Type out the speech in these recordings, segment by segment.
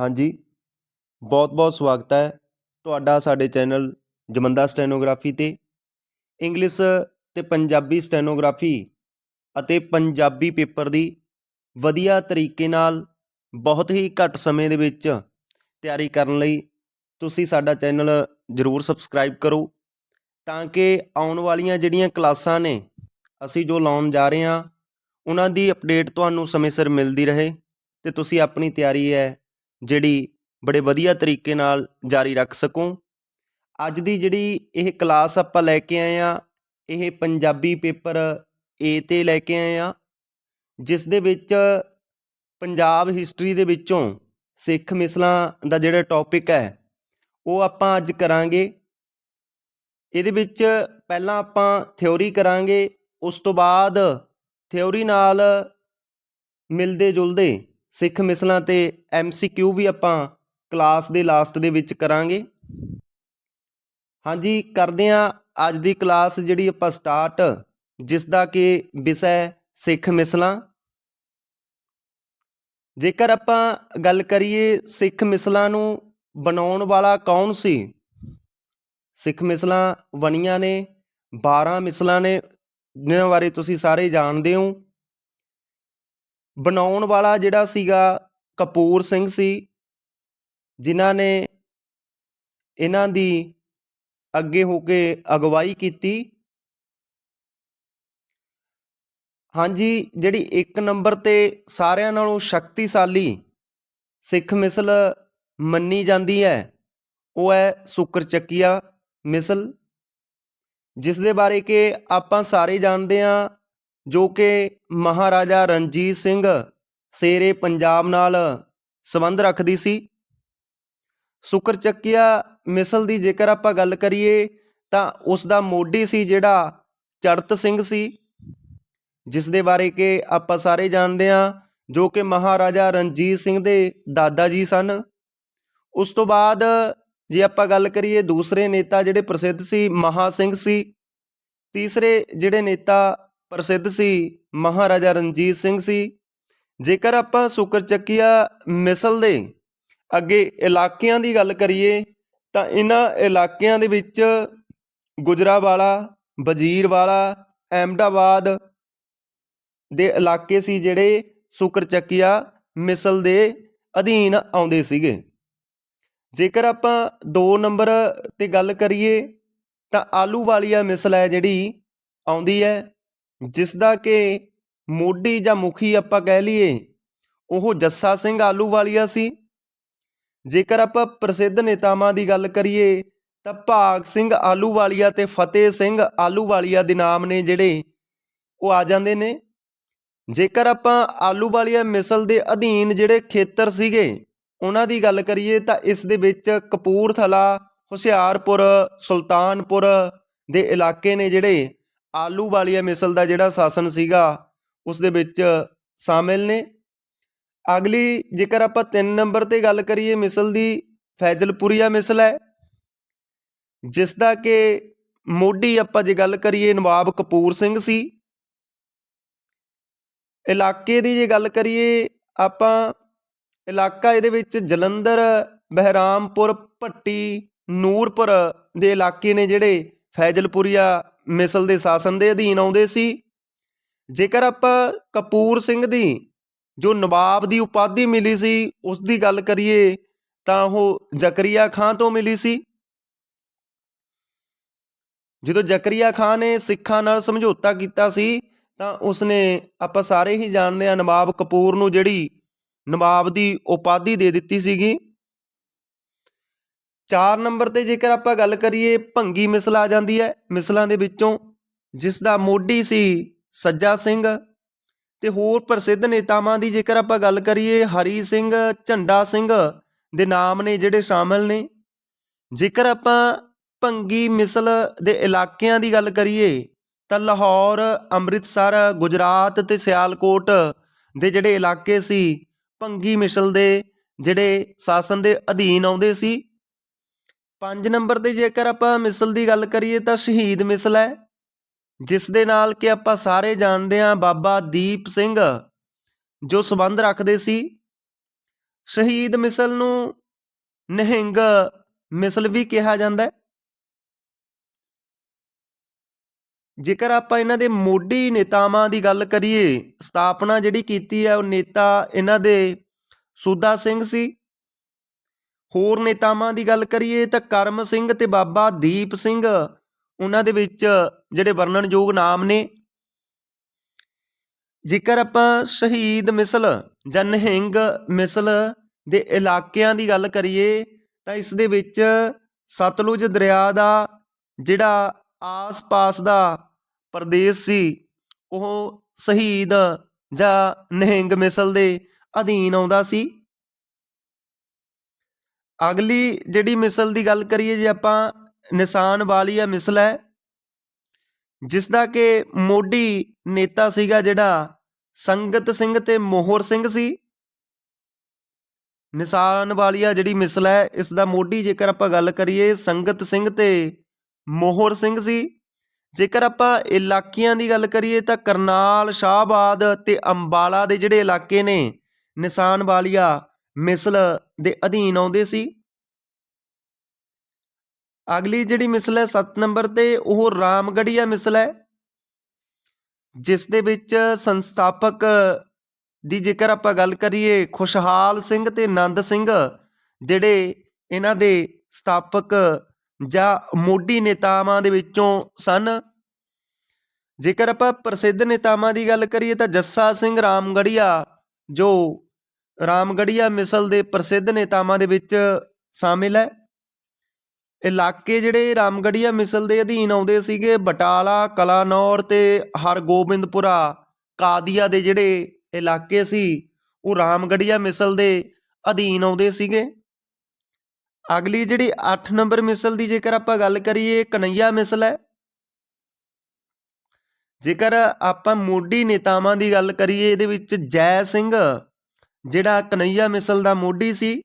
ਹਾਂਜੀ। ਬਹੁਤ-ਬਹੁਤ ਸਵਾਗਤ ਹੈ ਤੁਹਾਡਾ ਸਾਡੇ ਚੈਨਲ ਜਮੰਦਾ ਸਟੈਨੋਗ੍ਰਾਫੀ ਤੇ। ਇੰਗਲਿਸ਼ ਤੇ ਪੰਜਾਬੀ ਸਟੈਨੋਗ੍ਰਾਫੀ ਅਤੇ ਪੰਜਾਬੀ ਪੇਪਰ ਦੀ ਵਧੀਆ ਤਰੀਕੇ ਨਾਲ ਬਹੁਤ ਹੀ ਘੱਟ ਸਮੇਂ ਦੇ ਵਿੱਚ ਤਿਆਰੀ ਕਰਨ ਲਈ ਤੁਸੀਂ ਸਾਡਾ ਚੈਨਲ ਜ਼ਰੂਰ ਸਬਸਕ੍ਰਾਈਬ ਕਰੋ ਤਾਂ ਕਿ ਆਉਣ ਵਾਲੀਆਂ ਜਿਹੜੀਆਂ ਕਲਾਸਾਂ ਨੇ ਅਸੀਂ ਜੋ ਲਾਉਣ ਜਾ ਰਹੇ ਹਾਂ, ਉਹਨਾਂ ਦੀ ਅਪਡੇਟ ਤੁਹਾਨੂੰ ਸਮੇਂ ਸਿਰ ਮਿਲਦੀ ਰਹੇ ਤੇ ਤੁਸੀਂ ਆਪਣੀ ਤਿਆਰੀ ਹੈ ਜਿਹੜੀ ਬੜੇ ਵਧੀਆ ਤਰੀਕੇ ਨਾਲ ਜਾਰੀ ਰੱਖ ਸਕੋ। ਅੱਜ ਦੀ ਜਿਹੜੀ ਇਹ ਕਲਾਸ ਆਪਾਂ ਲੈ ਕੇ ਆਏ ਆ, ਇਹ ਪੰਜਾਬੀ ਪੇਪਰ ਏ ਤੇ ਲੈ ਕੇ ਆਏ ਆ, ਜਿਸ ਦੇ ਵਿੱਚ ਪੰਜਾਬ ਹਿਸਟਰੀ ਦੇ ਵਿੱਚੋਂ ਸਿੱਖ ਮਿਸਲਾਂ ਦਾ ਜਿਹੜਾ ਟੌਪਿਕ ਹੈ, ਉਹ ਆਪਾਂ ਅੱਜ ਕਰਾਂਗੇ। ਇਹਦੇ ਵਿੱਚ ਪਹਿਲਾਂ ਆਪਾਂ ਥਿਉਰੀ ਕਰਾਂਗੇ, ਉਸ ਤੋਂ ਬਾਅਦ ਥਿਉਰੀ ਨਾਲ ਮਿਲਦੇ ਜੁਲਦੇ ਸਿੱਖ ਮਿਸਲਾਂ ਤੇ ਐਮਸੀਕਿਊ ਵੀ ਆਪਾਂ ਕਲਾਸ ਦੇ ਲਾਸਟ ਦੇ ਵਿੱਚ ਕਰਾਂਗੇ। ਹਾਂਜੀ, ਕਰਦੇ ਹਾਂ ਅੱਜ ਦੀ ਕਲਾਸ ਜਿਹੜੀ ਆਪਾਂ ਸਟਾਰਟ ਜਿਸ ਦਾ ਕਿ ਵਿਸ਼ਾ ਹੈ ਸਿੱਖ ਮਿਸਲਾਂ। ਜੇਕਰ ਆਪਾਂ ਗੱਲ ਕਰੀਏ ਸਿੱਖ ਮਿਸਲਾਂ ਨੂੰ ਬਣਾਉਣ ਵਾਲਾ ਕੌਣ ਸੀ? ਸਿੱਖ ਮਿਸਲਾਂ ਬਣੀਆਂ ਨੇ 12 ਮਿਸਲਾਂ ਨੇ, ਜਿਨ੍ਹਾਂ ਬਾਰੇ ਤੁਸੀਂ ਸਾਰੇ ਜਾਣਦੇ ਹੋ। ਬਣਾਉਣ ਵਾਲਾ ਜਿਹੜਾ ਸੀਗਾ ਕਪੂਰ ਸਿੰਘ ਸੀ, ਜਿਨ੍ਹਾਂ ਨੇ ਇਹਨਾਂ ਦੀ ਅੱਗੇ ਹੋ ਕੇ ਅਗਵਾਈ ਕੀਤੀ। ਹਾਂਜੀ, ਜਿਹੜੀ ਇੱਕ ਨੰਬਰ ਤੇ ਸਾਰਿਆਂ ਨਾਲੋਂ ਸ਼ਕਤੀਸ਼ਾਲੀ ਸਿੱਖ ਮਿਸਲ ਮੰਨੀ ਜਾਂਦੀ ਹੈ, ਉਹ ਹੈ ਸੁਕਰ ਚੱਕੀਆ ਮਿਸਲ ਜਿਸ ਦੇ ਬਾਰੇ ਕਿ ਆਪਾਂ ਸਾਰੇ ਜਾਣਦੇ ਹਾਂ ਜੋ ਕਿ ਮਹਾਰਾਜਾ ਰਣਜੀਤ ਸਿੰਘ ਸ਼ੇਰੇ ਪੰਜਾਬ ਨਾਲ ਸੰਬੰਧ ਰੱਖਦੀ ਸੀ। ਸੁਕਰ ਚੱਕੀਆ ਮਿਸਲ ਦੀ ਜੇਕਰ ਆਪਾਂ ਗੱਲ ਕਰੀਏ ਤਾਂ ਉਸ ਦਾ ਮੋਢੀ ਸੀ ਜਿਹੜਾ ਚੜਤ ਸਿੰਘ ਸੀ ਜਿਸ ਦੇ ਬਾਰੇ ਕਿ ਆਪਾਂ ਸਾਰੇ ਜਾਣਦੇ ਹਾਂ, ਜੋ ਕਿ ਮਹਾਰਾਜਾ ਰਣਜੀਤ ਸਿੰਘ ਦੇ ਦਾਦਾ ਜੀ ਸਨ। ਉਸ ਤੋਂ ਬਾਅਦ ਜੇ ਆਪਾਂ ਗੱਲ ਕਰੀਏ ਦੂਸਰੇ ਨੇਤਾ ਜਿਹੜੇ ਪ੍ਰਸਿੱਧ ਸੀ, ਮਹਾ ਸਿੰਘ ਸੀ, ਤੀਸਰੇ ਜਿਹੜੇ ਨੇਤਾ ਪ੍ਰਸਿੱਧ ਸੀ, ਮਹਾਰਾਜਾ ਰਣਜੀਤ ਸਿੰਘ ਸੀ। ਜੇਕਰ ਆਪਾਂ ਸੁਕਰ ਚੱਕੀਆ ਮਿਸਲ ਦੇ ਅੱਗੇ ਇਲਾਕਿਆਂ ਦੀ ਗੱਲ ਕਰੀਏ, ਤਾਂ ਇਹਨਾਂ ਇਲਾਕਿਆਂ ਦੇ ਵਿੱਚ ਗੁਜਰਾਵਾਲਾ, ਵਜ਼ੀਰਵਾਲਾ, ਅਹਿਮਦਾਬਾਦ ਦੇ ਇਲਾਕੇ ਸੀ ਜਿਹੜੇ ਸੁਕਰ ਚੱਕੀਆ ਮਿਸਲ ਦੇ ਅਧੀਨ ਆਉਂਦੇ ਸੀਗੇ। ਜੇਕਰ ਆਪਾਂ 2 ਨੰਬਰ ਤੇ ਗੱਲ ਕਰੀਏ, ਤਾਂ ਆਲੂ ਵਾਲੀਆ ਮਿਸਲ ਹੈ ਜਿਹੜੀ, ਆਉਂਦੀ ਹੈ। ਜਿਸ ਦਾ ਕਿ ਮੋਢੀ ਜਾਂ ਮੁਖੀ ਆਪਾਂ ਕਹਿ ਲਈਏ, ਉਹ ਜੱਸਾ ਸਿੰਘ ਆਲੂ ਵਾਲੀਆ ਸੀ। ਜੇਕਰ ਆਪਾਂ ਪ੍ਰਸਿੱਧ ਨੇਤਾਵਾਂ ਦੀ ਗੱਲ ਕਰੀਏ, ਤਾਂ ਭਾਗ ਸਿੰਘ ਆਲੂ ਵਾਲੀਆ ਤੇ ਫਤਿਹ ਸਿੰਘ ਆਲੂ ਵਾਲੀਆ ਦੇ ਨਾਮ ਨੇ ਜਿਹੜੇ, ਉਹ ਆ ਜਾਂਦੇ ਨੇ। ਜੇਕਰ ਆਪਾਂ ਆਲੂ ਵਾਲੀਆ ਮਿਸਲ ਦੇ ਅਧੀਨ ਜਿਹੜੇ ਖੇਤਰ ਸੀਗੇ, ਉਹਨਾਂ ਦੀ ਗੱਲ ਕਰੀਏ ਤਾਂ ਇਸ ਦੇ ਵਿੱਚ ਕਪੂਰਥਲਾ, ਹੁਸ਼ਿਆਰਪੁਰ, ਸੁਲਤਾਨਪੁਰ ਦੇ ਇਲਾਕੇ ਨੇ ਜਿਹੜੇ ਆਲੂ ਵਾਲੀਆ ਮਿਸਲ ਦਾ ਜਿਹੜਾ ਸ਼ਾਸਨ ਸੀਗਾ ਉਸ ਦੇ ਵਿੱਚ ਸ਼ਾਮਿਲ ਨੇ। ਅਗਲੀ, ਜੇਕਰ ਆਪਾਂ 3 ਨੰਬਰ ਤੇ ਗੱਲ ਕਰੀਏ, ਮਿਸਲ ਦੀ ਫੈਜ਼ਲਪੁਰੀਆ ਮਿਸਲ ਹੈ ਜਿਸ ਦਾ ਕਿ ਮੋਢੀ ਆਪਾਂ ਜੇ ਗੱਲ ਕਰੀਏ, ਨਵਾਬ ਕਪੂਰ ਸਿੰਘ ਸੀ। ਇਲਾਕੇ ਦੀ ਜੇ ਗੱਲ ਕਰੀਏ, ਆਪਾਂ ਇਲਾਕਾ ਇਹਦੇ ਵਿੱਚ ਜਲੰਧਰ, ਬਹਿਰਾਮਪੁਰ, ਭੱਟੀ, ਨੂਰਪੁਰ ਦੇ ਇਲਾਕੇ ਨੇ ਜਿਹੜੇ ਫੈਜ਼ਲਪੁਰੀਆ ਮਿਸਲ ਦੇ ਸ਼ਾਸਨ ਦੇ ਅਧੀਨ ਆਉਂਦੇ ਸੀ। ਜੇਕਰ ਆਪਾਂ ਕਪੂਰ ਸਿੰਘ ਦੀ, ਜੋ ਨਵਾਬ ਦੀ ਉਪਾਧੀ ਮਿਲੀ ਸੀ ਉਸ ਦੀ ਗੱਲ ਕਰੀਏ, ਤਾਂ ਉਹ ਜ਼ਕਰੀਆ ਖਾਨ ਤੋਂ ਮਿਲੀ ਸੀ। ਜਦੋਂ ਜ਼ਕਰੀਆ ਖਾਨ ਨੇ ਸਿੱਖਾਂ ਨਾਲ ਸਮਝੌਤਾ ਕੀਤਾ ਸੀ, ਤਾਂ ਉਸਨੇ, ਆਪਾਂ ਸਾਰੇ ਹੀ ਜਾਣਦੇ ਆ ਨਵਾਬ ਕਪੂਰ ਨੂੰ ਜਿਹੜੀ ਨਵਾਬ ਦੀ ਉਪਾਧੀ ਦੇ ਦਿੱਤੀ ਸੀਗੀ। 4 ਨੰਬਰ ਤੇ ਜੇਕਰ ਆਪਾਂ ਗੱਲ ਕਰੀਏ, ਭੰਗੀ ਮਿਸਲ ਆ ਜਾਂਦੀ ਹੈ। ਮਿਸਲਾਂ ਦੇ ਵਿੱਚੋਂ ਜਿਸ ਦਾ ਮੋਢੀ ਸੀ ਸੱਜਾ ਸਿੰਘ ਤੇ ਹੋਰ ਪ੍ਰਸਿੱਧ ਨੇਤਾਵਾਂ ਦੀ ਜੇਕਰ ਆਪਾਂ ਗੱਲ ਕਰੀਏ, ਹਰੀ ਸਿੰਘ, ਝੰਡਾ ਸਿੰਘ ਦੇ ਨਾਮ ਨੇ ਜਿਹੜੇ ਸ਼ਾਮਲ ਨੇ। ਜੇਕਰ ਆਪਾਂ ਭੰਗੀ ਮਿਸਲ ਦੇ ਇਲਾਕਿਆਂ ਦੀ ਗੱਲ ਕਰੀਏ, ਤਾਂ ਲਾਹੌਰ, ਅੰਮ੍ਰਿਤਸਰ, ਗੁਜਰਾਤ ਤੇ ਸਿਆਲਕੋਟ ਦੇ ਜਿਹੜੇ ਇਲਾਕੇ ਸੀ, ਭੰਗੀ ਮਿਸਲ ਦੇ ਜਿਹੜੇ ਸ਼ਾਸਨ ਦੇ ਅਧੀਨ ਆਉਂਦੇ ਸੀ 5 ਨੰਬਰ ਤੇ ਜੇਕਰ ਆਪਾਂ ਮਿਸਲ ਦੀ ਗੱਲ ਕਰੀਏ ਤਾਂ ਸ਼ਹੀਦ ਮਿਸਲ ਹੈ, ਜਿਸ ਦੇ ਨਾਲ ਕਿ ਆਪਾਂ ਸਾਰੇ ਜਾਣਦੇ ਹਾਂ ਬਾਬਾ ਦੀਪ ਸਿੰਘ, ਜੋ ਸਬੰਧ ਰੱਖਦੇ ਸੀ। ਸ਼ਹੀਦ ਮਿਸਲ ਨੂੰ ਨਿਹੰਗ ਮਿਸਲ ਵੀ ਕਿਹਾ ਜਾਂਦਾ ਹੈ। ਜੇਕਰ ਆਪਾਂ ਇਹਨਾਂ ਦੇ ਮੋਢੀ ਨੇਤਾਵਾਂ ਦੀ ਗੱਲ ਕਰੀਏ, ਸਥਾਪਨਾ ਜਿਹੜੀ ਕੀਤੀ ਹੈ ਉਹ ਨੇਤਾ ਇਹਨਾਂ ਦੇ ਸੂਦਾ ਸਿੰਘ ਸੀ। ਹੋਰ ਨੇਤਾਵਾਂ ਦੀ ਗੱਲ ਕਰੀਏ ਤਾਂ ਕਰਮ ਸਿੰਘ ਤੇ ਬਾਬਾ ਦੀਪ ਸਿੰਘ, ਉਹਨਾਂ ਦੇ ਵਿੱਚ ਜਿਹੜੇ ਵਰਣਨਯੋਗ ਨਾਮ ਨੇ। ਜੇਕਰ ਆਪਾਂ ਸ਼ਹੀਦ ਮਿਸਲ ਜਾਂ ਨਿਹੰਗ ਮਿਸਲ ਦੇ ਇਲਾਕਿਆਂ ਦੀ ਗੱਲ ਕਰੀਏ, ਤਾਂ ਇਸ ਦੇ ਵਿੱਚ ਸਤਲੁਜ ਦਰਿਆ ਦਾ ਜਿਹੜਾ ਆਸ-ਪਾਸ ਦਾ ਪ੍ਰਦੇਸ਼ ਸੀ, ਉਹ ਸ਼ਹੀਦ ਜਾਂ ਨਿਹੰਗ ਮਿਸਲ ਦੇ ਅਧੀਨ ਆਉਂਦਾ ਸੀ। ਅਗਲੀ ਜਿਹੜੀ ਮਿਸਲ ਦੀ ਗੱਲ ਕਰੀਏ, ਜੇ ਆਪਾਂ ਨਿਸ਼ਾਨ ਵਾਲੀਆ ਮਿਸਲ ਹੈ ਜਿਸ ਦਾ ਕਿ ਮੋਢੀ ਨੇਤਾ ਸੀਗਾ ਜਿਹੜਾ ਸੰਗਤ ਸਿੰਘ ਤੇ ਮੋਹਰ ਸਿੰਘ ਸੀ। ਨਿਸ਼ਾਨ ਵਾਲੀਆ ਜਿਹੜੀ ਮਿਸਲ ਹੈ ਇਸ ਦਾ ਮੋਢੀ ਜੇਕਰ ਆਪਾਂ ਗੱਲ ਕਰੀਏ, ਸੰਗਤ ਸਿੰਘ ਤੇ ਮੋਹਰ ਸਿੰਘ ਸੀ। ਜੇਕਰ ਆਪਾਂ ਇਲਾਕਿਆਂ ਦੀ ਗੱਲ ਕਰੀਏ, ਤਾਂ ਕਰਨਾਲ, ਸ਼ਾਹਬਾਦ ਤੇ ਅੰਬਾਲਾ ਦੇ ਜਿਹੜੇ ਇਲਾਕੇ ਨੇ, ਨਿਸ਼ਾਨ ਵਾਲੀਆ ਮਿਸਲ ਦੇ ਅਧੀਨ ਆਉਂਦੇ ਸੀ। ਅਗਲੀ ਜਿਹੜੀ ਮਿਸਲ ਹੈ 7 ਨੰਬਰ ਤੇ, ਉਹ ਰਾਮਗੜੀਆ ਮਿਸਲ ਹੈ, ਜਿਸ ਦੇ ਵਿੱਚ ਸੰਸਥਾਪਕ ਦੀ ਜੇਕਰ ਆਪਾਂ ਗੱਲ ਕਰੀਏ, ਖੁਸ਼ਹਾਲ ਸਿੰਘ ਤੇ ਆਨੰਦ ਸਿੰਘ, ਜਿਹੜੇ ਇਹਨਾਂ ਦੇ ਸਥਾਪਕ ਜਾਂ ਮੋਢੀ ਨੇਤਾਵਾਂ ਦੇ ਵਿੱਚੋਂ ਸਨ। ਜੇਕਰ ਆਪਾਂ ਪ੍ਰਸਿੱਧ ਨੇਤਾਵਾਂ ਦੀ ਗੱਲ ਕਰੀਏ ਤਾਂ ਜੱਸਾ ਸਿੰਘ ਰਾਮਗੜੀਆ, ਜੋ ਰਾਮਗੜੀਆ ਮਿਸਲ ਦੇ ਪ੍ਰਸਿੱਧ ਨੇਤਾਵਾਂ ਦੇ ਵਿੱਚ ਸ਼ਾਮਿਲ ਹੈ। ਇਲਾਕੇ ਜਿਹੜੇ ਰਾਮਗੜੀਆ ਮਿਸਲ ਦੇ ਅਧੀਨ ਆਉਂਦੇ ਸੀਗੇ, ਬਟਾਲਾ, ਕਲਾਨੌਰ ਤੇ ਹਰਗੋਬਿੰਦਪੁਰਾ, ਕਾਦੀਆ ਦੇ ਜਿਹੜੇ ਇਲਾਕੇ ਸੀ, ਉਹ ਰਾਮਗੜੀਆ ਮਿਸਲ ਦੇ ਅਧੀਨ ਆਉਂਦੇ ਸੀਗੇ। ਅਗਲੀ ਜਿਹੜੀ 8 ਨੰਬਰ ਮਿਸਲ ਦੀ ਜੇਕਰ ਆਪਾਂ ਗੱਲ ਕਰੀਏ, ਕਨਈਆ ਮਿਸਲ ਹੈ। ਜੇਕਰ ਆਪਾਂ ਮੋਢੀ ਨੇਤਾਵਾਂ ਦੀ ਗੱਲ ਕਰੀਏ, ਇਹਦੇ ਵਿੱਚ ਜੈ ਸਿੰਘ ਜਿਹੜਾ ਕਨਈਆ ਮਿਸਲ ਦਾ ਮੋਢੀ ਸੀ,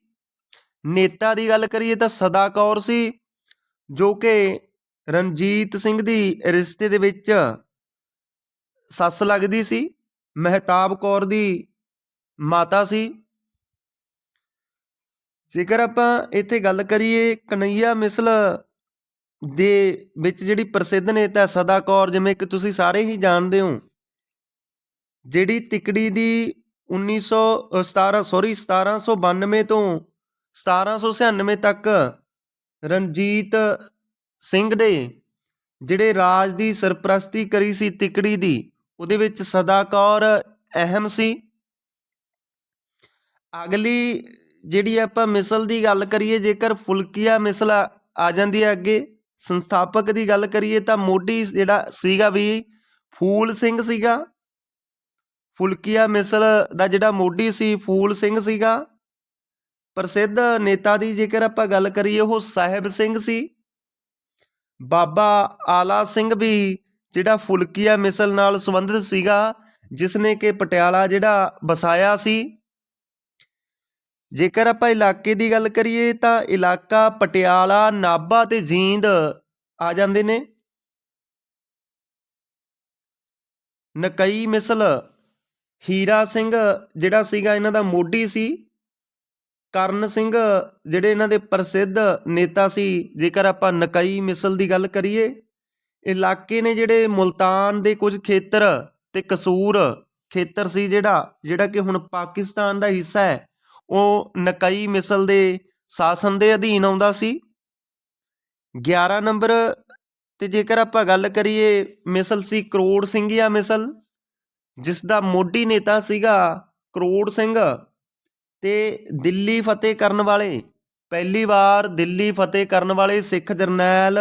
ਨੇਤਾ ਦੀ ਗੱਲ ਕਰੀਏ ਤਾਂ ਸਦਾ ਕੌਰ ਸੀ, ਜੋ ਕਿ ਰਣਜੀਤ ਸਿੰਘ ਦੀ ਰਿਸ਼ਤੇ ਦੇ ਵਿੱਚ ਸੱਸ ਲੱਗਦੀ ਸੀ, ਮਹਿਤਾਬ ਕੌਰ ਦੀ ਮਾਤਾ ਸੀ। ਜੇਕਰ ਆਪਾਂ ਇੱਥੇ ਗੱਲ ਕਰੀਏ ਕਨਈਆ ਮਿਸਲ ਦੇ ਵਿੱਚ ਜਿਹੜੀ ਪ੍ਰਸਿੱਧ ਨੇਤਾ ਸਦਾ ਕੌਰ, ਜਿਵੇਂ ਕਿ ਤੁਸੀਂ ਸਾਰੇ ਹੀ ਜਾਣਦੇ ਹੋ, ਜਿਹੜੀ ਤਿਕੜੀ ਦੀ 1917 ਸੌਰੀ 1792 ਤੋਂ 1796 ਤੱਕ ਰਣਜੀਤ ਸਿੰਘ ਦੇ ਜਿਹੜੇ ਰਾਜ ਦੀ ਸਰਪ੍ਰਸਤੀ ਕਰੀ ਸੀ ਤਿਕੜੀ ਦੀ, ਉਹਦੇ ਵਿੱਚ ਸਦਾ ਕੌਰ ਅਹਿਮ ਸੀ। ਅਗਲੀ ਜਿਹੜੀ ਆਪਾਂ ਮਿਸਲ ਦੀ ਗੱਲ ਕਰੀਏ, ਜੇਕਰ ਫੁਲਕੀਆ ਮਿਸਲ ਆ ਜਾਂਦੀ ਹੈ ਅੱਗੇ, ਸੰਸਥਾਪਕ ਦੀ ਗੱਲ ਕਰੀਏ ਤਾਂ ਮੋਢੀ ਜਿਹੜਾ ਸੀਗਾ ਵੀ ਫੂਲ ਸਿੰਘ ਸੀਗਾ ਫੁਲਕੀਆ ਮਿਸਲ ਦਾ ਜਿਹੜਾ ਮੋਢੀ ਸੀ, ਫੂਲ ਸਿੰਘ ਸੀਗਾ। ਪ੍ਰਸਿੱਧ ਨੇਤਾ ਦੀ ਜੇਕਰ ਆਪਾਂ ਗੱਲ ਕਰੀਏ, ਉਹ ਸਾਹਿਬ ਸਿੰਘ ਸੀ। ਬਾਬਾ ਆਲਾ ਸਿੰਘ ਵੀ ਜਿਹੜਾ ਫੁਲਕੀਆ ਮਿਸਲ ਨਾਲ ਸੰਬੰਧਿਤ ਸੀਗਾ, ਜਿਸ ਨੇ ਕਿ ਪਟਿਆਲਾ ਜਿਹੜਾ ਵਸਾਇਆ ਸੀ। ਜੇਕਰ ਆਪਾਂ ਇਲਾਕੇ ਦੀ ਗੱਲ ਕਰੀਏ, ਤਾਂ ਇਲਾਕਾ ਪਟਿਆਲਾ, ਨਾਭਾ ਤੇ ਜੀਂਦ ਆ ਜਾਂਦੇ ਨੇ। ਨਕਈ ਮਿਸਲ ਹੀਰਾ ਸਿੰਘ, ਜਿਹੜਾ ਸੀਗਾ ਇਹਨਾਂ ਦਾ ਮੋਢੀ ਸੀ। ਕਰਨ ਸਿੰਘ, ਜਿਹੜੇ ਇਹਨਾਂ ਦੇ ਪ੍ਰਸਿੱਧ ਨੇਤਾ ਸੀ, ਜੇਕਰ ਆਪਾਂ ਨਕਈ ਮਿਸਲ ਦੀ ਗੱਲ ਕਰੀਏ, ਇਲਾਕੇ ਨੇ ਜਿਹੜੇ ਮੁਲਤਾਨ ਦੇ ਕੁਝ ਖੇਤਰ ਤੇ ਕਸੂਰ ਖੇਤਰ ਸੀ ਜਿਹੜਾ ਜਿਹੜਾ ਕਿ ਹੁਣ ਪਾਕਿਸਤਾਨ ਦਾ ਹਿੱਸਾ ਹੈ, ਉਹ ਨਕਈ ਮਿਸਲ ਦੇ ਸ਼ਾਸਨ ਦੇ ਅਧੀਨ ਆਉਂਦਾ ਸੀ। 11 ਨੰਬਰ ਤੇ ਜੇਕਰ ਆਪਾਂ ਗੱਲ ਕਰੀਏ, ਮਿਸਲ ਸੀ ਕਰੋੜ ਸਿੰਘੀਆ ਮਿਸਲ। ਜਿਸ ਦਾ ਮੋਢੀ ਨੇਤਾ ਸੀਗਾ ਕਰੋੜ ਸਿੰਘ ਤੇ ਦਿੱਲੀ ਫਤਿਹ ਕਰਨ ਵਾਲੇ ਪਹਿਲੀ ਵਾਰ ਦਿੱਲੀ ਫਤਿਹ ਕਰਨ ਵਾਲੇ ਸਿੱਖ ਜਰਨੈਲ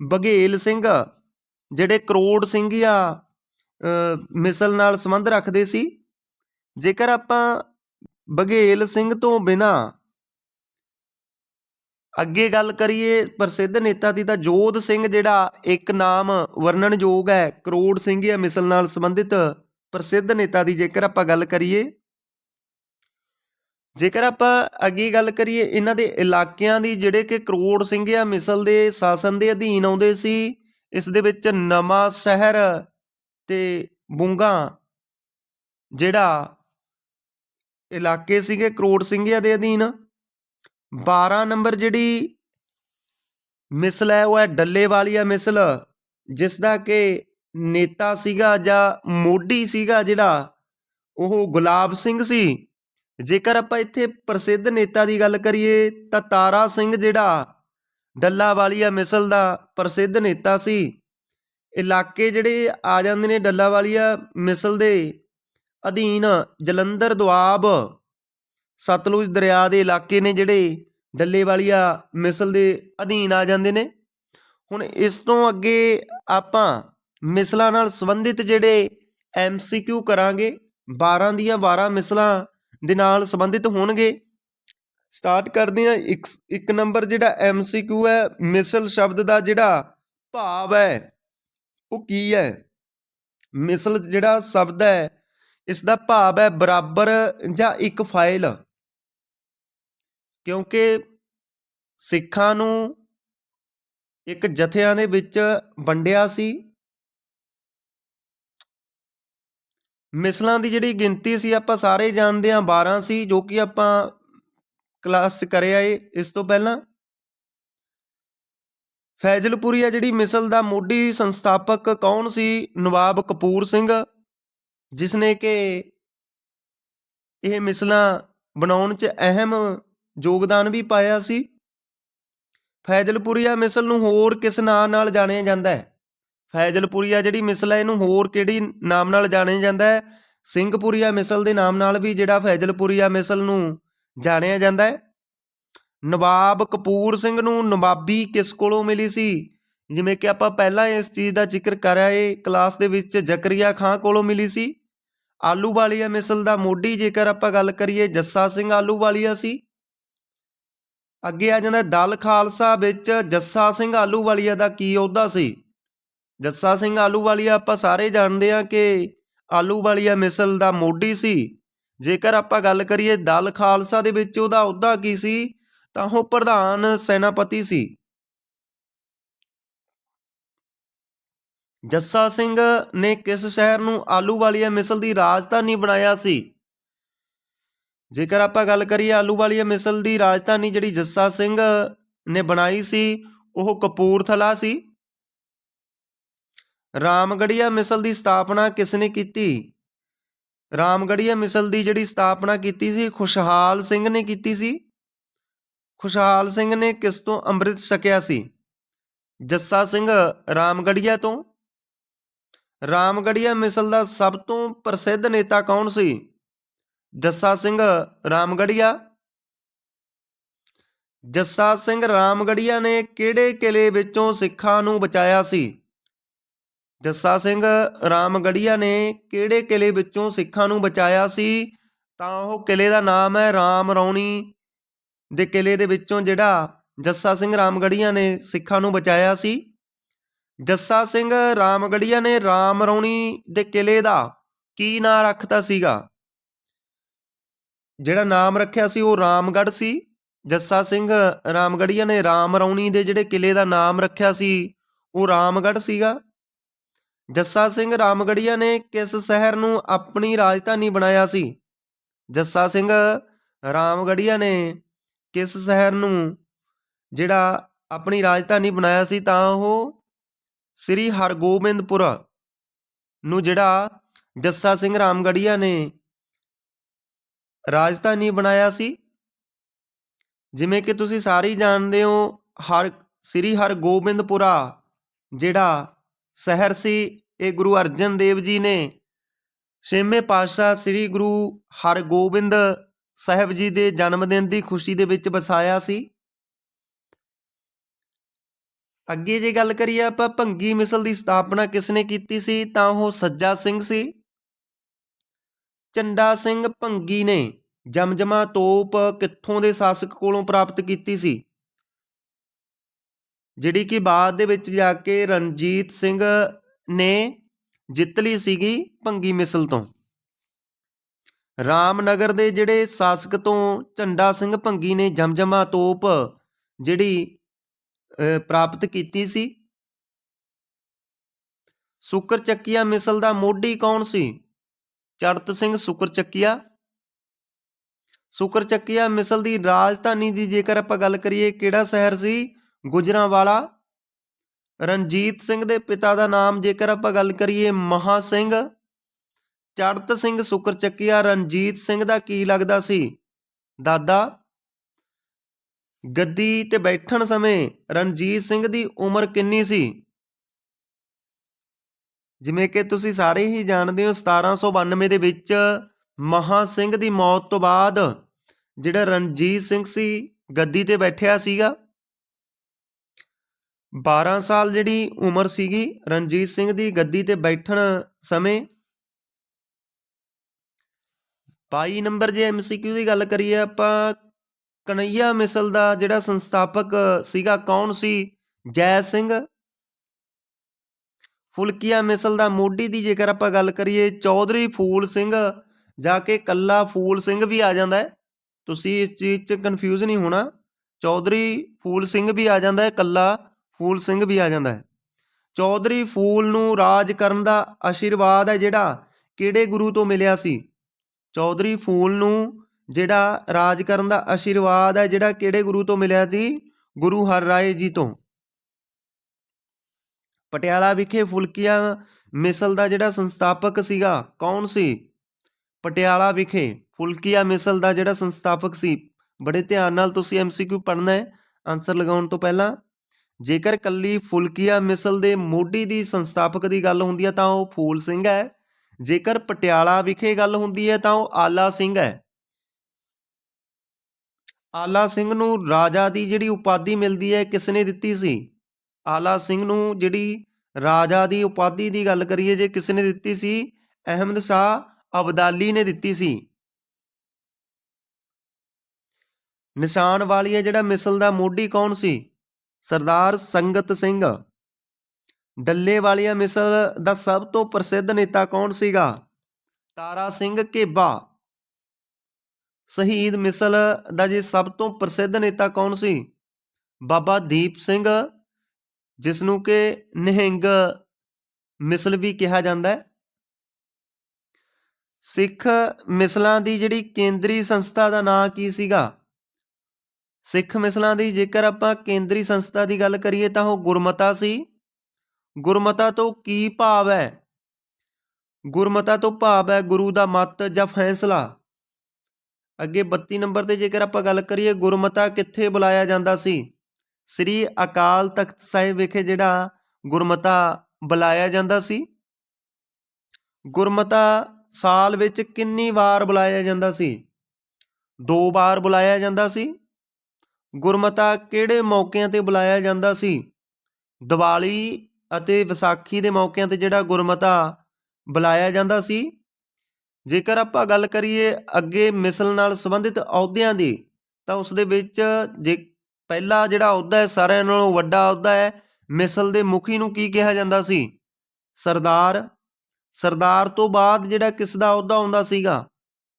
ਬਘੇਲ ਸਿੰਘ ਜਿਹੜੇ ਕਰੋੜ ਸਿੰਘੀਆ ਅ, ਮਿਸਲ ਨਾਲ ਸੰਬੰਧ ਰੱਖਦੇ ਸੀ। ਜੇਕਰ ਆਪਾਂ ਬਘੇਲ ਸਿੰਘ ਤੋਂ ਬਿਨਾ ਅੱਗੇ ਗੱਲ ਕਰੀਏ ਪ੍ਰਸਿੱਧ ਨੇਤਾ ਦੀ ਤਾਂ ਜੋਧ ਸਿੰਘ ਜਿਹੜਾ ਇੱਕ ਨਾਮ ਵਰਣਨਯੋਗ ਹੈ ਕਰੋੜ ਸਿੰਘੀਆ ਮਿਸਲ ਨਾਲ ਸੰਬੰਧਿਤ ਪ੍ਰਸਿੱਧ ਨੇਤਾ ਦੀ ਜੇਕਰ ਆਪਾਂ ਗੱਲ ਕਰੀਏ, ਜੇਕਰ ਆਪਾਂ ਅੱਗੇ ਗੱਲ ਕਰੀਏ, ਇਹਨਾਂ ਦੇ ਇਲਾਕਿਆਂ ਦੀ ਜਿਹੜੇ ਕਿ ਕਰੋੜ ਸਿੰਘਿਆ ਮਿਸਲ ਦੇ ਸ਼ਾਸਨ ਦੇ ਅਧੀਨ ਆਉਂਦੇ ਸੀ, ਇਸ ਦੇ ਵਿੱਚ ਨਵਾਂ ਸ਼ਹਿਰ ਤੇ ਬੁੰਗਾ, ਜਿਹੜਾ ਇਲਾਕੇ ਸੀਗੇ ਕਰੋੜ ਸਿੰਘਿਆ ਦੇ ਅਧੀਨ 12 ਨੰਬਰ ਜਿਹੜੀ ਮਿਸਲ ਹੈ, ਉਹ ਹੈ ਡੱਲੇ ਵਾਲੀਆ ਮਿਸਲ, ਜਿਸ ਦਾ ਕਿ ਨੇਤਾ ਸੀਗਾ ਜਾਂ ਮੋਢੀ ਸੀਗਾ ਜਿਹੜਾ, ਉਹ ਗੁਲਾਬ ਸਿੰਘ ਸੀ। ਜੇਕਰ ਆਪਾਂ ਇੱਥੇ ਪ੍ਰਸਿੱਧ ਨੇਤਾ ਦੀ ਗੱਲ ਕਰੀਏ, ਤਾਂ ਤਾਰਾ ਸਿੰਘ ਜਿਹੜਾ ਡੱਲਾ ਵਾਲੀਆ ਮਿਸਲ ਦਾ ਪ੍ਰਸਿੱਧ ਨੇਤਾ ਸੀ। ਇਲਾਕੇ ਜਿਹੜੇ ਆ ਜਾਂਦੇ ਨੇ ਡੱਲਾਵਾਲੀਆ ਮਿਸਲ ਦੇ ਅਧੀਨ ਜਲੰਧਰ, ਦੁਆਬ, ਸਤਲੁਜ ਦਰਿਆ ਦੇ ਇਲਾਕੇ ਨੇ ਜਿਹੜੇ ਡੱਲੇ ਵਾਲੀਆ ਮਿਸਲ ਦੇ ਅਧੀਨ ਆ ਜਾਂਦੇ ਨੇ। ਹੁਣ ਇਸ ਤੋਂ ਅੱਗੇ ਆਪਾਂ ਮਿਸਲਾਂ ਨਾਲ ਸੰਬੰਧਿਤ ਜਿਹੜੇ ਐਮਸੀਕਿਊ ਕਰਾਂਗੇ 12 ਦੀਆਂ 12 ਮਿਸਲਾਂ ਦੇ ਨਾਲ ਸੰਬੰਧਿਤ ਹੋਣਗੇ। ਸਟਾਰਟ ਕਰਦੇ ਹਾਂ। ਇੱਕ ਇੱਕ ਨੰਬਰ ਜਿਹੜਾ ਐਮਸੀਕਿਊ ਹੈ, ਮਿਸਲ ਸ਼ਬਦ ਦਾ ਜਿਹੜਾ ਭਾਵ ਹੈ, ਉਹ ਕੀ ਹੈ? ਮਿਸਲ ਜਿਹੜਾ ਸ਼ਬਦ ਹੈ ਇਸ ਦਾ ਭਾਵ ਹੈ ਬਰਾਬਰ ਜਾਂ ਇੱਕ ਫਾਈਲ। ਕਿਉਂਕਿ ਸਿੱਖਾਂ ਨੂੰ ਇੱਕ ਜਥਿਆਂ ਦੇ ਵਿੱਚ ਵੰਡਿਆ ਸੀ ਮਿਸਲਾਂ ਦੀ ਜਿਹੜੀ ਗਿਣਤੀ ਸੀ, ਆਪਾਂ ਸਾਰੇ ਜਾਣਦੇ ਹਾਂ 12 ਸੀ, ਜੋ ਕਿ ਆਪਾਂ ਕਲਾਸ 'ਚ ਕਰਿਆ ਏ ਇਸ ਤੋਂ ਪਹਿਲਾਂ। ਫੈਜ਼ਲਪੁਰੀ ਆ ਜਿਹੜੀ ਮਿਸਲ ਦਾ ਮੋਢੀ ਸੰਸਥਾਪਕ ਕੌਣ ਸੀ? ਨਵਾਬ ਕਪੂਰ ਸਿੰਘ ਜਿਸ ਨੇ ਕਿ ਇਹ ਮਿਸਲਾਂ ਬਣਾਉਣ 'ਚ ਅਹਿਮ ਯੋਗਦਾਨ ਵੀ ਪਾਇਆ ਸੀ। ਫੈਜ਼ਲਪੁਰੀਆ ਮਿਸਲ ਨੂੰ ਹੋਰ ਕਿਸ ਨਾਂ ਨਾਲ ਜਾਣਿਆ ਜਾਂਦਾ ਹੈ? ਫੈਜ਼ਲਪੁਰੀਆ ਜਿਹੜੀ ਮਿਸਲ ਹੈ, ਇਹਨੂੰ ਹੋਰ ਕਿਹੜੀ ਨਾਮ ਨਾਲ ਜਾਣਿਆ ਜਾਂਦਾ ਹੈ? ਸਿੰਘਪੁਰੀਆ ਮਿਸਲ ਦੇ ਨਾਮ ਨਾਲ ਵੀ ਜਿਹੜਾ ਫੈਜ਼ਲਪੁਰੀਆ ਮਿਸਲ ਨੂੰ ਜਾਣਿਆ ਜਾਂਦਾ ਹੈ। ਨਵਾਬ ਕਪੂਰ ਸਿੰਘ ਨੂੰ ਨਵਾਬੀ ਕਿਸ ਕੋਲੋਂ ਮਿਲੀ ਸੀ? ਜਿਵੇਂ ਕਿ ਆਪਾਂ ਪਹਿਲਾਂ ਇਸ ਚੀਜ਼ ਦਾ ਜ਼ਿਕਰ ਕਰਿਆ ਏ ਕਲਾਸ ਦੇ ਵਿੱਚ ਜ਼ਕਰੀਆ ਖਾਂ ਕੋਲੋਂ ਮਿਲੀ ਸੀ। ਆਲੂਵਾਲੀਆ ਮਿਸਲ ਦਾ ਮੋਢੀ ਜੇਕਰ ਆਪਾਂ ਗੱਲ ਕਰੀਏ, ਜੱਸਾ ਸਿੰਘ ਆਲੂਵਾਲੀਆ ਸੀ। ਅੱਗੇ ਆ ਜਾਂਦਾ ਦਲ ਖਾਲਸਾ ਵਿੱਚ ਜੱਸਾ ਸਿੰਘ ਆਲੂਵਾਲੀਆ ਦਾ ਕੀ ਅਹੁਦਾ ਸੀ? ਜੱਸਾ ਸਿੰਘ ਆਲੂਵਾਲੀਆ, ਆਪਾਂ ਸਾਰੇ ਜਾਣਦੇ ਹਾਂ ਕਿ ਆਲੂਵਾਲੀਆ ਮਿਸਲ ਦਾ ਮੋਢੀ ਸੀ। ਜੇਕਰ ਆਪਾਂ ਗੱਲ ਕਰੀਏ ਦਲ ਖਾਲਸਾ ਦੇ ਵਿੱਚ, ਉਹਦਾ ਅਹੁਦਾ ਕੀ ਸੀ? ਤਾਂ ਉਹ ਪ੍ਰਧਾਨ ਸੈਨਾਪਤੀ ਸੀ। ਜੱਸਾ ਸਿੰਘ ਨੇ ਕਿਸ ਸ਼ਹਿਰ ਨੂੰ ਆਲੂਵਾਲੀਆ ਮਿਸਲ ਦੀ ਰਾਜਧਾਨੀ ਬਣਾਇਆ ਸੀ? ਜੇਕਰ ਆਪਾਂ ਗੱਲ ਕਰੀਏ ਆਲੂਵਾਲੀਆ ਮਿਸਲ ਦੀ ਰਾਜਧਾਨੀ ਜਿਹੜੀ ਜੱਸਾ ਸਿੰਘ ਨੇ ਬਣਾਈ ਸੀ, ਉਹ ਕਪੂਰਥਲਾ ਸੀ। ਰਾਮਗੜੀਆ ਮਿਸਲ ਦੀ ਸਥਾਪਨਾ ਕਿਸ ਨੇ ਕੀਤੀ? ਰਾਮਗੜੀਆ ਮਿਸਲ ਦੀ ਜਿਹੜੀ ਸਥਾਪਨਾ ਕੀਤੀ ਸੀ, ਖੁਸ਼ਹਾਲ ਸਿੰਘ ਨੇ ਕੀਤੀ ਸੀ। ਖੁਸ਼ਹਾਲ ਸਿੰਘ ਨੇ ਕਿਸ ਤੋਂ ਅੰਮ੍ਰਿਤ ਛਕਿਆ ਸੀ? ਜੱਸਾ ਸਿੰਘ ਰਾਮਗੜੀਆ ਤੋਂ। ਰਾਮਗੜੀਆ ਮਿਸਲ ਦਾ ਸਭ ਤੋਂ ਪ੍ਰਸਿੱਧ ਨੇਤਾ ਕੌਣ ਸੀ? ਜੱਸਾ ਸਿੰਘ ਰਾਮਗੜੀਆ ਜੱਸਾ ਸਿੰਘ ਰਾਮਗੜੀਆ ਨੇ ਕਿਹੜੇ ਕਿਲੇ ਵਿੱਚੋਂ ਸਿੱਖਾਂ ਨੂੰ ਬਚਾਇਆ ਸੀ? ਜੱਸਾ ਸਿੰਘ ਰਾਮਗੜੀਆ ਨੇ ਕਿਹੜੇ ਕਿਲੇ ਵਿੱਚੋਂ ਸਿੱਖਾਂ ਨੂੰ ਬਚਾਇਆ ਸੀ? ਤਾਂ ਉਹ ਕਿਲੇ ਦਾ ਨਾਮ ਹੈ ਰਾਮ ਰੌਣੀ ਦੇ ਕਿਲੇ ਦੇ ਵਿੱਚੋਂ ਜਿਹੜਾ ਜੱਸਾ ਸਿੰਘ ਰਾਮਗੜੀਆ ਨੇ ਸਿੱਖਾਂ ਨੂੰ ਬਚਾਇਆ ਸੀ। ਜੱਸਾ ਸਿੰਘ ਰਾਮਗੜੀਆ ਨੇ ਰਾਮ ਰੌਣੀ ਦੇ ਕਿਲੇ ਦਾ ਕੀ ਨਾਂ ਰੱਖਤਾ ਸੀਗਾ? ਜਿਹੜਾ ਨਾਮ ਰੱਖਿਆ ਸੀ ਉਹ ਰਾਮਗੜ੍ਹ ਸੀ। ਜੱਸਾ ਸਿੰਘ ਰਾਮਗੜੀਆ ਨੇ ਰਾਮ ਰੌਣੀ ਦੇ ਜਿਹੜੇ ਕਿਲੇ ਦਾ ਨਾਮ ਰੱਖਿਆ ਸੀ, ਉਹ ਰਾਮਗੜ੍ਹ ਸੀਗਾ। ਜੱਸਾ ਸਿੰਘ ਰਾਮਗੜੀਆ ਨੇ ਕਿਸ ਸ਼ਹਿਰ ਨੂੰ ਆਪਣੀ ਰਾਜਧਾਨੀ ਬਣਾਇਆ ਸੀ? ਜੱਸਾ ਸਿੰਘ ਰਾਮਗੜੀਆ ਨੇ ਕਿਸ ਸ਼ਹਿਰ ਨੂੰ ਜਿਹੜਾ ਆਪਣੀ ਰਾਜਧਾਨੀ ਬਣਾਇਆ ਸੀ ਤਾਂ ਉਹ ਸ੍ਰੀ ਹਰਗੋਬਿੰਦਪੁਰ ਨੂੰ ਜਿਹੜਾ ਜੱਸਾ ਸਿੰਘ ਰਾਮਗੜੀਆ ਨੇ ਰਾਜਧਾਨੀ ਬਣਾਇਆ ਸੀ? ਜਿਵੇਂ ਕਿ ਤੁਸੀਂ ਸਾਰੇ ਜਾਣਦੇ ਹੋ, ਹਰ ਸ੍ਰੀ ਹਰਗੋਬਿੰਦਪੁਰਾ ਜਿਹੜਾ ਸ਼ਹਿਰ ਸੀ, ਇਹ ਗੁਰੂ ਅਰਜਨ ਦੇਵ ਜੀ ਨੇ। ਛੇਵੇਂ ਪਾਤਸ਼ਾਹ ਸ੍ਰੀ ਗੁਰੂ ਹਰਗੋਬਿੰਦ ਸਾਹਿਬ ਜੀ ਦੇ ਜਨਮ ਦਿਨ ਦੀ ਖੁਸ਼ੀ ਦੇ ਵਿੱਚ ਵਸਾਇਆ ਸੀ। ਅੱਗੇ ਜੇ ਗੱਲ ਕਰੀਏ ਆਪਾਂ, ਭੰਗੀ ਮਿਸਲ ਦੀ ਸਥਾਪਨਾ ਕਿਸ ਨੇ ਕੀਤੀ ਸੀ, ਤਾਂ ਉਹ ਸੱਜਾ ਸਿੰਘ ਸੀ। ਚੰਡਾ ਸਿੰਘ ਭੰਗੀ ਨੇ ਜਮਜਮਾ ਤੋਪ ਕਿੱਥੋਂ ਦੇ ਸ਼ਾਸਕ ਕੋਲੋਂ ਪ੍ਰਾਪਤ ਕੀਤੀ ਸੀ? ਜਿਹੜੀ ਕਿ ਬਾਅਦ ਦੇ ਵਿੱਚ ਜਾ ਕੇ ਰਣਜੀਤ ਸਿੰਘ ਨੇ ਜਿੱਤ ਲਈ ਸੀਗੀ ਭੰਗੀ ਮਿਸਲ ਤੋਂ। ਰਾਮਨਗਰ ਦੇ ਜਿਹੜੇ ਸ਼ਾਸਕ ਤੋਂ ਝੰਡਾ ਸਿੰਘ ਭੰਗੀ ਨੇ ਜਮਜਮਾ ਤੋਪ ਜਿਹੜੀ ਪ੍ਰਾਪਤ ਕੀਤੀ ਸੀ। ਸੁਕਰ ਚੱਕੀਆ ਮਿਸਲ ਦਾ ਮੋਢੀ ਕੌਣ ਸੀ? ਚੜਤ ਸਿੰਘ ਸੁਕਰ ਚੱਕੀਆ ਸ਼ੁਕਰਚੱਕੀਆ ਮਿਸਲ ਦੀ ਰਾਜਧਾਨੀ ਦੀ ਜੇਕਰ ਆਪਾਂ ਗੱਲ ਕਰੀਏ ਕਿਹੜਾ ਸ਼ਹਿਰ ਸੀ? ਗੁਜਰਾਂਵਾਲਾ। ਰਣਜੀਤ ਸਿੰਘ ਦੇ ਪਿਤਾ ਦਾ ਨਾਮ ਜੇਕਰ ਆਪਾਂ ਗੱਲ ਕਰੀਏ ਮਹਾ ਸਿੰਘ ਚੜਤ ਸਿੰਘ ਸ਼ੁਕਰਚੱਕੀਆ ਰਣਜੀਤ ਸਿੰਘ ਦਾ ਕੀ ਲੱਗਦਾ ਸੀ? ਦਾਦਾ। ਗੱਦੀ ਤੇ ਬੈਠਣ ਸਮੇਂ ਰਣਜੀਤ ਸਿੰਘ ਦੀ ਉਮਰ ਕਿੰਨੀ ਸੀ? ਜਿਵੇਂ ਕਿ ਤੁਸੀਂ ਸਾਰੇ ਹੀ ਜਾਣਦੇ ਹੋ 1792 ਦੇ ਵਿੱਚ ਮਹਾ ਸਿੰਘ ਦੀ ਮੌਤ ਤੋਂ ਬਾਅਦ ਜਿਹੜਾ ਰਣਜੀਤ ਸਿੰਘ ਸੀ, ਗੱਦੀ ਤੇ ਬੈਠਿਆ ਸੀਗਾ। 12 ਸਾਲ ਜਿਹੜੀ ਉਮਰ ਸੀਗੀ ਰਣਜੀਤ ਸਿੰਘ ਦੀ ਗੱਦੀ ਤੇ ਬੈਠਣ ਸਮੇਂ 22 ਨੰਬਰ ਜੇ ਐਮਸੀਕਿਊ ਦੀ ਗੱਲ ਕਰੀਏ ਆਪਾਂ, ਕਨਈਆ ਮਿਸਲ ਦਾ ਜਿਹੜਾ ਸੰਸਥਾਪਕ ਸੀਗਾ ਕੌਣ ਸੀ? ਜੈ ਸਿੰਘ। ਫੁਲਕੀਆ ਮਿਸਲ ਦਾ ਮੋਢੀ ਦੀ ਜੇਕਰ ਆਪਾਂ ਗੱਲ ਕਰੀਏ, ਚੌਧਰੀ ਫੂਲ ਸਿੰਘ, ਜਾ ਕੇ ਕੱਲਾ ਫੂਲ ਸਿੰਘ ਵੀ ਆ ਜਾਂਦਾ ਹੈ। ਤੁਸੀਂ ਇਸ ਚੀਜ਼ 'ਚ ਕਨਫਿਊਜ਼ ਨਹੀਂ ਹੋਣਾ। ਚੌਧਰੀ ਫੂਲ ਸਿੰਘ ਵੀ ਆ ਜਾਂਦਾ ਹੈ, ਕੱਲਾ ਫੂਲ ਸਿੰਘ ਵੀ ਆ ਜਾਂਦਾ ਹੈ। ਚੌਧਰੀ ਫੂਲ ਨੂੰ ਰਾਜ ਕਰਨ ਦਾ ਆਸ਼ੀਰਵਾਦ ਹੈ ਜਿਹੜਾ ਕਿਹੜੇ ਗੁਰੂ ਤੋਂ ਮਿਲਿਆ ਸੀ? ਚੌਧਰੀ ਫੂਲ ਨੂੰ ਜਿਹੜਾ ਰਾਜ ਕਰਨ ਦਾ ਆਸ਼ੀਰਵਾਦ ਹੈ ਜਿਹੜਾ ਕਿਹੜੇ ਗੁਰੂ ਤੋਂ ਮਿਲਿਆ ਸੀ? ਗੁਰੂ ਹਰ ਰਾਏ ਜੀ ਤੋਂ। ਪਟਿਆਲਾ ਵਿਖੇ ਫੁਲਕੀਆ ਮਿਸਲ ਦਾ ਜਿਹੜਾ ਸੰਸਥਾਪਕ ਸੀਗਾ, ਕੌਣ ਸੀ? ਪਟਿਆਲਾ ਵਿਖੇ ਫੁਲਕੀਆ ਮਿਸਲ ਦਾ ਜਿਹੜਾ ਸੰਸਥਾਪਕ ਸੀ। ਬੜੇ ਧਿਆਨ ਨਾਲ ਤੁਸੀਂ ਐਮਸੀਕਿਊ ਪੜ੍ਹਨਾ ਹੈ। ਆਨਸਰ ਲਗਾਉਣ ਤੋਂ ਪਹਿਲਾਂ ਜੇਕਰ ਕੱਲੀ ਫੁਲਕੀਆ ਮਿਸਲ ਦੇ ਮੋਢੀ ਦੀ ਸੰਸਥਾਪਕ ਦੀ ਗੱਲ ਹੁੰਦੀ ਹੈ, ਤਾਂ ਉਹ ਫੂਲ ਸਿੰਘ ਹੈ। ਜੇਕਰ ਪਟਿਆਲਾ ਵਿਖੇ ਗੱਲ ਹੁੰਦੀ ਹੈ, ਤਾਂ ਉਹ ਆਲਾ ਸਿੰਘ ਹੈ। ਆਲਾ ਸਿੰਘ ਨੂੰ ਰਾਜਾ ਦੀ ਜਿਹੜੀ ਉਪਾਧੀ ਮਿਲਦੀ ਹੈ ਕਿਸ ਨੇ ਦਿੱਤੀ ਸੀ? ਆਲਾ ਸਿੰਘ ਨੂੰ ਜਿਹੜੀ ਰਾਜਾ ਦੀ ਉਪਾਧੀ ਦੀ ਗੱਲ ਕਰੀਏ, ਜੇ ਕਿਸ ਨੇ ਦਿੱਤੀ ਸੀ? ਅਹਿਮਦ ਸ਼ਾਹ ਅਬਦਾਲੀ ਨੇ ਦਿੱਤੀ ਸੀ। ਨਿਸ਼ਾਨ ਵਾਲੀ ਹੈ ਜਿਹੜਾ ਮਿਸਲ ਦਾ ਮੋਢੀ ਕੌਣ ਸੀ? ਸਰਦਾਰ ਸੰਗਤ ਸਿੰਘ। ਡੱਲੇ ਵਾਲੀਆਂ ਮਿਸਲ ਦਾ ਸਭ ਤੋਂ ਪ੍ਰਸਿੱਧ ਨੇਤਾ ਕੌਣ ਸੀਗਾ? ਤਾਰਾ ਸਿੰਘ ਘੇਬਾ। ਸ਼ਹੀਦ ਮਿਸਲ ਦਾ ਜੇ ਸਭ ਤੋਂ ਪ੍ਰਸਿੱਧ ਨੇਤਾ ਕੌਣ ਸੀ? ਬਾਬਾ ਦੀਪ ਸਿੰਘ ਜਿਸ ਨੂੰ ਕਿ ਨਿਹੰਗ ਮਿਸਲ ਵੀ ਕਿਹਾ ਜਾਂਦਾ ਹੈ। ਸਿੱਖ ਮਿਸਲਾਂ ਦੀ ਜਿਹੜੀ ਕੇਂਦਰੀ ਸੰਸਥਾ ਦਾ ਨਾਂ ਕੀ ਸੀਗਾ? ਸਿੱਖ ਮਿਸਲਾਂ ਦੀ ਜੇਕਰ ਆਪਾਂ ਕੇਂਦਰੀ ਸੰਸਥਾ ਦੀ ਗੱਲ ਕਰੀਏ ਤਾਂ ਉਹ ਗੁਰਮਤਾ ਸੀ। ਗੁਰਮਤਾ ਤੋਂ ਕੀ ਭਾਵ ਹੈ? ਗੁਰਮਤਾ ਤੋਂ ਭਾਵ ਹੈ ਗੁਰੂ ਦਾ ਮਤ ਜਾਂ ਫੈਸਲਾ। ਅੱਗੇ 32 ਨੰਬਰ ਤੇ ਜੇਕਰ ਆਪਾਂ ਗੱਲ ਕਰੀਏ, ਗੁਰਮਤਾ ਕਿੱਥੇ ਬੁਲਾਇਆ ਜਾਂਦਾ ਸੀ? ਸ੍ਰੀ ਅਕਾਲ ਤਖਤ ਸਾਹਿਬ ਵਿਖੇ ਜਿਹੜਾ ਗੁਰਮਤਾ ਬੁਲਾਇਆ ਜਾਂਦਾ ਸੀ। ਗੁਰਮਤਾ ਸਾਲ ਵਿੱਚ ਕਿੰਨੀ ਵਾਰ ਬੁਲਾਇਆ ਜਾਂਦਾ ਸੀ? ਦੋ ਵਾਰ ਬੁਲਾਇਆ ਜਾਂਦਾ ਸੀ। ਗੁਰਮਤਾ ਕਿਹੜੇ ਮੌਕਿਆਂ ਤੇ ਬੁਲਾਇਆ ਜਾਂਦਾ ਸੀ? ਦੀਵਾਲੀ ਅਤੇ ਵਿਸਾਖੀ ਦੇ ਮੌਕਿਆਂ ਤੇ ਜਿਹੜਾ ਗੁਰਮਤਾ ਬੁਲਾਇਆ ਜਾਂਦਾ ਸੀ? ਜੇਕਰ ਆਪਾਂ ਗੱਲ ਕਰੀਏ ਅੱਗੇ ਮਿਸਲ ਨਾਲ ਸੰਬੰਧਿਤ ਅਹੁਦਿਆਂ ਦੀ, ਤਾਂ ਉਸ ਦੇ ਵਿੱਚ ਜੇ ਪਹਿਲਾ ਜਿਹੜਾ ਅਹੁਦਾ ਹੈ, ਸਾਰਿਆਂ ਨਾਲੋਂ ਵੱਡਾ ਅਹੁਦਾ ਹੈ, ਮਿਸਲ ਦੇ ਮੁਖੀ ਨੂੰ ਕੀ ਕਿਹਾ ਜਾਂਦਾ ਸੀ? ਸਰਦਾਰ। ਸਰਦਾਰ ਤੋਂ ਬਾਅਦ ਜਿਹੜਾ ਕਿਸ ਦਾ ਅਹੁਦਾ ਆਉਂਦਾ ਸੀਗਾ?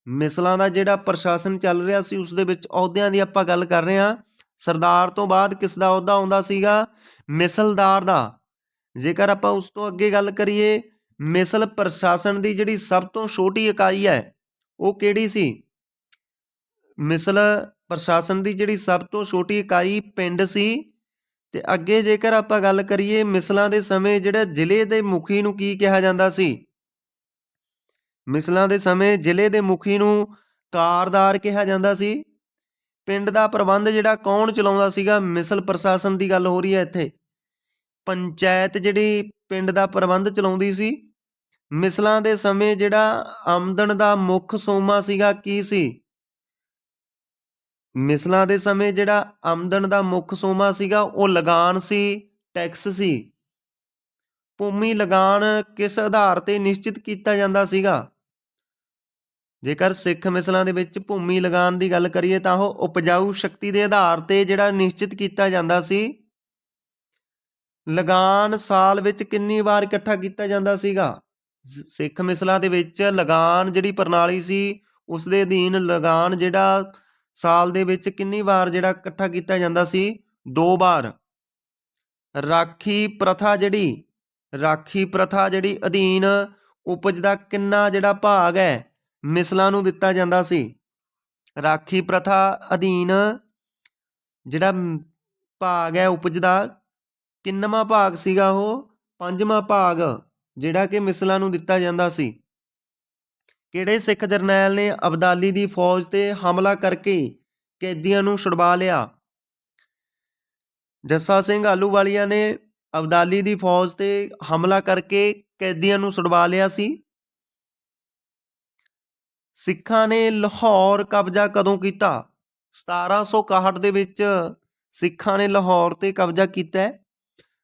ਮਿਸਲਾਂ ਦਾ ਜਿਹੜਾ ਪ੍ਰਸ਼ਾਸਨ ਚੱਲ ਰਿਹਾ ਸੀ, ਉਸ ਦੇ ਵਿੱਚ ਅਹੁਦਿਆਂ ਦੀ ਆਪਾਂ ਗੱਲ ਕਰ ਰਹੇ ਹਾਂ। ਸਰਦਾਰ ਤੋਂ ਬਾਅਦ ਕਿਸ ਦਾ ਅਹੁਦਾ ਆਉਂਦਾ ਸੀਗਾ? ਮਿਸਲਦਾਰ ਦਾ। ਜੇਕਰ ਆਪਾਂ ਉਸ ਤੋਂ ਅੱਗੇ ਗੱਲ ਕਰੀਏ, ਮਿਸਲ ਪ੍ਰਸ਼ਾਸਨ ਦੀ ਜਿਹੜੀ ਸਭ ਤੋਂ ਛੋਟੀ ਇਕਾਈ ਹੈ, ਉਹ ਕਿਹੜੀ ਸੀ? ਮਿਸਲ ਪ੍ਰਸ਼ਾਸਨ ਦੀ ਜਿਹੜੀ ਸਭ ਤੋਂ ਛੋਟੀ ਇਕਾਈ ਪਿੰਡ ਸੀ। ਤੇ ਅੱਗੇ ਜੇਕਰ ਆਪਾਂ ਗੱਲ ਕਰੀਏ, ਮਿਸਲਾਂ ਦੇ ਸਮੇਂ ਜਿਹੜਾ ਜ਼ਿਲ੍ਹੇ ਦੇ ਮੁਖੀ ਨੂੰ ਕੀ ਕਿਹਾ ਜਾਂਦਾ ਸੀ? ਮਿਸਲਾਂ ਦੇ ਸਮੇਂ ਜ਼ਿਲ੍ਹੇ ਦੇ ਮੁਖੀ ਨੂੰ ਕਾਰਦਾਰ ਕਿਹਾ ਜਾਂਦਾ ਸੀ। ਪਿੰਡ ਦਾ ਪ੍ਰਬੰਧ ਜਿਹੜਾ ਕੌਣ ਚਲਾਉਂਦਾ ਸੀਗਾ? ਮਿਸਲ ਪ੍ਰਸ਼ਾਸਨ ਦੀ ਗੱਲ ਹੋ ਰਹੀ ਹੈ ਇੱਥੇ। ਪੰਚਾਇਤ ਜਿਹੜੀ ਪਿੰਡ ਦਾ ਪ੍ਰਬੰਧ ਚਲਾਉਂਦੀ ਸੀ, ਮਿਸਲਾਂ ਦੇ ਸਮੇਂ ਜਿਹੜਾ ਆਮਦਨ ਦਾ ਮੁੱਖ ਸੋਮਾ ਸੀਗਾ ਕੀ ਸੀ? ਮਿਸਲਾਂ ਦੇ ਸਮੇਂ ਜਿਹੜਾ ਆਮਦਨ ਦਾ ਮੁੱਖ ਸੋਮਾ ਸੀਗਾ, ਉਹ ਲਗਾਨ ਸੀ, ਟੈਕਸ ਸੀ। ਭੂਮੀ ਲਗਾਨ ਕਿਸ ਆਧਾਰ ਤੇ ਨਿਸ਼ਚਿਤ ਕੀਤਾ ਜਾਂਦਾ ਸੀਗਾ? ਜੇਕਰ ਸਿੱਖ ਮਿਸਲਾਂ ਦੇ ਵਿੱਚ ਭੂਮੀ ਲਗਾਨ ਦੀ ਗੱਲ ਕਰੀਏ ਤਾਂ ਉਹ ਉਪਜਾਊ ਸ਼ਕਤੀ ਦੇ ਆਧਾਰ ਤੇ ਜਿਹੜਾ ਨਿਸ਼ਚਿਤ ਕੀਤਾ ਜਾਂਦਾ ਸੀ। ਲਗਾਨ ਸਾਲ ਵਿੱਚ ਕਿੰਨੀ ਵਾਰ ਇਕੱਠਾ ਕੀਤਾ ਜਾਂਦਾ ਸੀਗਾ? ਸਿੱਖ ਮਿਸਲਾਂ ਦੇ ਵਿੱਚ ਲਗਾਨ ਜਿਹੜੀ ਪ੍ਰਣਾਲੀ ਸੀ, ਉਸ ਦੇ ਅਧੀਨ ਲਗਾਨ ਜਿਹੜਾ ਸਾਲ ਦੇ ਵਿੱਚ ਕਿੰਨੀ ਵਾਰ ਜਿਹੜਾ ਇਕੱਠਾ ਕੀਤਾ ਜਾਂਦਾ ਸੀ? ਦੋ ਵਾਰ। ਰਾਖੀ ਪ੍ਰਥਾ ਜਿਹੜੀ, ਰਾਖੀ ਪ੍ਰਥਾ ਜਿਹੜੀ ਅਧੀਨ ਉਪਜ ਦਾ ਕਿੰਨਾ ਜਿਹੜਾ ਭਾਗ ਹੈ ਮਿਸਲਾਂ ਨੂੰ ਦਿੱਤਾ ਜਾਂਦਾ ਸੀ। ਰਾਖੀ ਪ੍ਰਥਾ ਅਧੀਨ ਜਿਹੜਾ ਭਾਗ ਹੈ ਉਪਜ ਦਾ, ਕਿੰਨਵਾਂ ਭਾਗ ਸੀਗਾ ਉਹ? ਪੰਜਵਾਂ ਭਾਗ, ਜਿਹੜਾ ਕਿ ਮਿਸਲਾਂ ਨੂੰ ਦਿੱਤਾ ਜਾਂਦਾ ਸੀ। ਕਿਹੜੇ ਸਿੱਖ ਜਰਨੈਲ ਨੇ ਅਬਦਾਲੀ ਦੀ ਫੌਜ ਤੇ ਹਮਲਾ ਕਰਕੇ ਕੈਦੀਆਂ ਨੂੰ ਛੁਡਵਾ ਲਿਆ? ਜੱਸਾ ਸਿੰਘ ਆਲੂਵਾਲੀਆ ਨੇ ਅਬਦਾਲੀ ਦੀ ਫੌਜ ਤੇ ਹਮਲਾ ਕਰਕੇ ਕੈਦੀਆਂ ਨੂੰ ਛੁਡਵਾ ਲਿਆ ਸੀ। ਸਿੱਖਾਂ ਨੇ ਲਾਹੌਰ ਕਬਜ਼ਾ ਕਦੋਂ ਕੀਤਾ? 1761 ਦੇ ਵਿੱਚ ਸਿੱਖਾਂ ਨੇ ਲਾਹੌਰ ਤੇ ਕਬਜ਼ਾ ਕੀਤਾ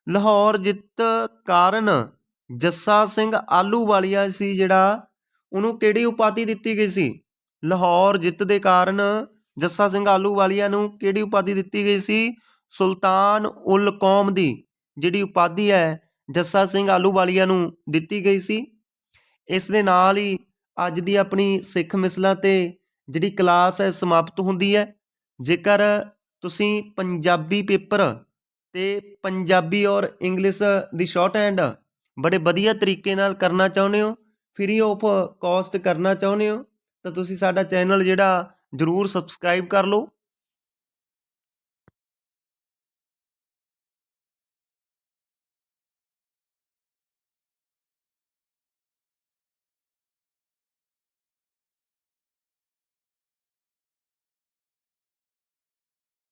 ਲਾਹੌਰ ਜਿੱਤ ਕਾਰਨ ਜੱਸਾ ਸਿੰਘ ਆਲੂਵਾਲੀਆ ਸੀ ਜਿਹੜਾ, ਉਹਨੂੰ ਕਿਹੜੀ ਉਪਾਧੀ ਦਿੱਤੀ ਗਈ ਸੀ? ਲਾਹੌਰ ਜਿੱਤ ਦੇ ਕਾਰਨ ਜੱਸਾ ਸਿੰਘ ਆਲੂਵਾਲੀਆ ਨੂੰ ਕਿਹੜੀ ਉਪਾਧੀ ਦਿੱਤੀ ਗਈ ਸੀ? ਸੁਲਤਾਨ ਉਲ ਕੌਮ ਦੀ ਜਿਹੜੀ ਉਪਾਧੀ ਹੈ, ਜੱਸਾ ਸਿੰਘ ਆਲੂਵਾਲੀਆ ਨੂੰ ਦਿੱਤੀ ਗਈ ਸੀ। ਇਸ ਦੇ ਨਾਲ ਹੀ ਅੱਜ ਦੀ ਆਪਣੀ ਸਿੱਖ ਮਿਸਲਾਂ ਤੇ ਜਿਹੜੀ ਕਲਾਸ ਹੈ ਸਮਾਪਤ ਹੁੰਦੀ ਹੈ। ਜੇਕਰ ਤੁਸੀਂ ਪੰਜਾਬੀ ਪੇਪਰ ਤੇ ਪੰਜਾਬੀ ਔਰ ਇੰਗਲਿਸ਼ ਦੀ ਸ਼ਾਰਟ ਹੈਂਡ ਬੜੇ ਵਧੀਆ ਤਰੀਕੇ ਨਾਲ ਕਰਨਾ ਚਾਹੁੰਦੇ ਹੋ ਫ੍ਰੀ ਆਫ ਕਾਸਟ ਕਰਨਾ ਚਾਹੁੰਦੇ ਹੋ, ਤਾਂ ਤੁਸੀਂ ਸਾਡਾ ਚੈਨਲ ਜਿਹੜਾ ਜਰੂਰ ਸਬਸਕ੍ਰਾਈਬ ਕਰ ਲਓ।